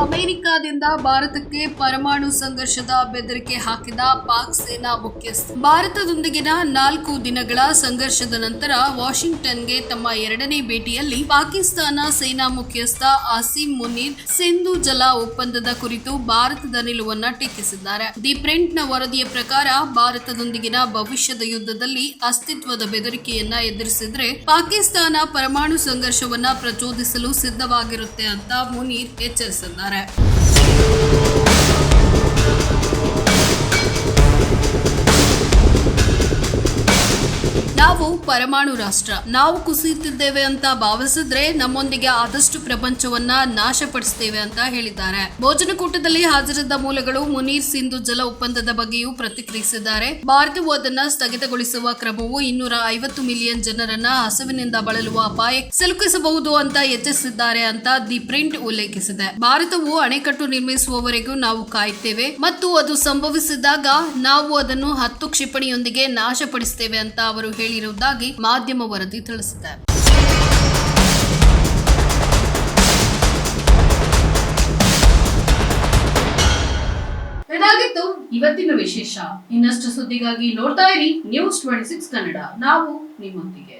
ಅಮೆರಿಕಾದಿಂದ ಭಾರತಕ್ಕೆ ಪರಮಾಣು ಸಂಘರ್ಷದ ಬೆದರಿಕೆ ಹಾಕಿದ ಪಾಕ್ ಸೇನಾ ಮುಖ್ಯಸ್ಥ. ಭಾರತದೊಂದಿಗಿನ ನಾಲ್ಕು ದಿನಗಳ ಸಂಘರ್ಷದ ನಂತರ ವಾಷಿಂಗ್ಟನ್ಗೆ ತಮ್ಮ ಎರಡನೇ ಭೇಟಿಯಲ್ಲಿ ಪಾಕಿಸ್ತಾನ ಸೇನಾ ಮುಖ್ಯಸ್ಥ ಆಸಿಮ್ ಮುನೀರ್ ಸಿಂಧು ಜಲ ಒಪ್ಪಂದದ ಕುರಿತು ಭಾರತದ ನಿಲುವನ್ನ ಟೀಕಿಸಿದ್ದಾರೆ. ದಿ ಪ್ರಿಂಟ್ನ ವರದಿಯ ಪ್ರಕಾರ ಭಾರತದೊಂದಿಗಿನ ಭವಿಷ್ಯದ ಯುದ್ಧದಲ್ಲಿ ಅಸ್ತಿತ್ವದ ಬೆದರಿಕೆಯನ್ನ ಎದುರಿಸಿದ್ರೆ ಪಾಕಿಸ್ತಾನ ಪರಮಾಣು ಸಂಘರ್ಷವನ್ನ ಪ್ರಚೋದಿಸಲು ಸಿದ್ಧವಾಗಿರುತ್ತೆ ಅಂತ ಮುನೀರ್ ಎಚ್ಚರಿಸಿದ್ದಾರೆ. about it. ನಾವು ಪರಮಾಣು ರಾಷ್ಟ್ರ. ನಾವು ಕುಸಿಯುತ್ತಿದ್ದೇವೆ ಅಂತ ಭಾವಿಸಿದ್ರೆ ನಮ್ಮೊಂದಿಗೆ ಆದಷ್ಟು ಪ್ರಪಂಚವನ್ನ ನಾಶಪಡಿಸುತ್ತೇವೆ ಅಂತ ಹೇಳಿದ್ದಾರೆ. ಭೋಜನಕೂಟದಲ್ಲಿ ಹಾಜರಿದ್ದ ಮೂಲಗಳು ಮುನೀರ್ ಸಿಂಧು ಜಲ ಒಪ್ಪಂದದ ಬಗ್ಗೆಯೂ ಪ್ರತಿಕ್ರಿಯಿಸಿದ್ದಾರೆ. ಭಾರತವು ಅದನ್ನ ಸ್ಥಗಿತಗೊಳಿಸುವ ಕ್ರಮವು ಇನ್ನೂರ ಐವತ್ತು ಮಿಲಿಯನ್ ಜನರನ್ನ ಹಸುವಿನಿಂದ ಬಳಲುವ ಅಪಾಯ ಸಿಲುಕಿಸಬಹುದು ಅಂತ ಎಚ್ಚರಿಸಿದ್ದಾರೆ ಅಂತ ದಿ ಪ್ರಿಂಟ್ ಉಲ್ಲೇಖಿಸಿದೆ. ಭಾರತವು ಅಣೆಕಟ್ಟು ನಿರ್ಮಿಸುವವರೆಗೂ ನಾವು ಕಾಯುತ್ತೇವೆ ಮತ್ತು ಅದು ಸಂಭವಿಸಿದಾಗ ನಾವು ಅದನ್ನು ಹತ್ತು ಕ್ಷಿಪಣಿಯೊಂದಿಗೆ ನಾಶಪಡಿಸುತ್ತೇವೆ ಅಂತ ಅವರು ಹೇಳಿರುವುದಾಗಿ ಮಾಧ್ಯಮ ವರದಿ ತಿಳಿಸಿದೆ. ಇದಾಗಿತ್ತು ಇವತ್ತಿನ ವಿಶೇಷ. ಇನ್ನಷ್ಟು ಸುದ್ದಿಗಾಗಿ ನೋಡ್ತಾ ಇರಿ ನ್ಯೂಸ್ ಟ್ವೆಂಟಿ ಸಿಕ್ಸ್ ಕನ್ನಡ. ನಾವು ನಿಮ್ಮೊಂದಿಗೆ.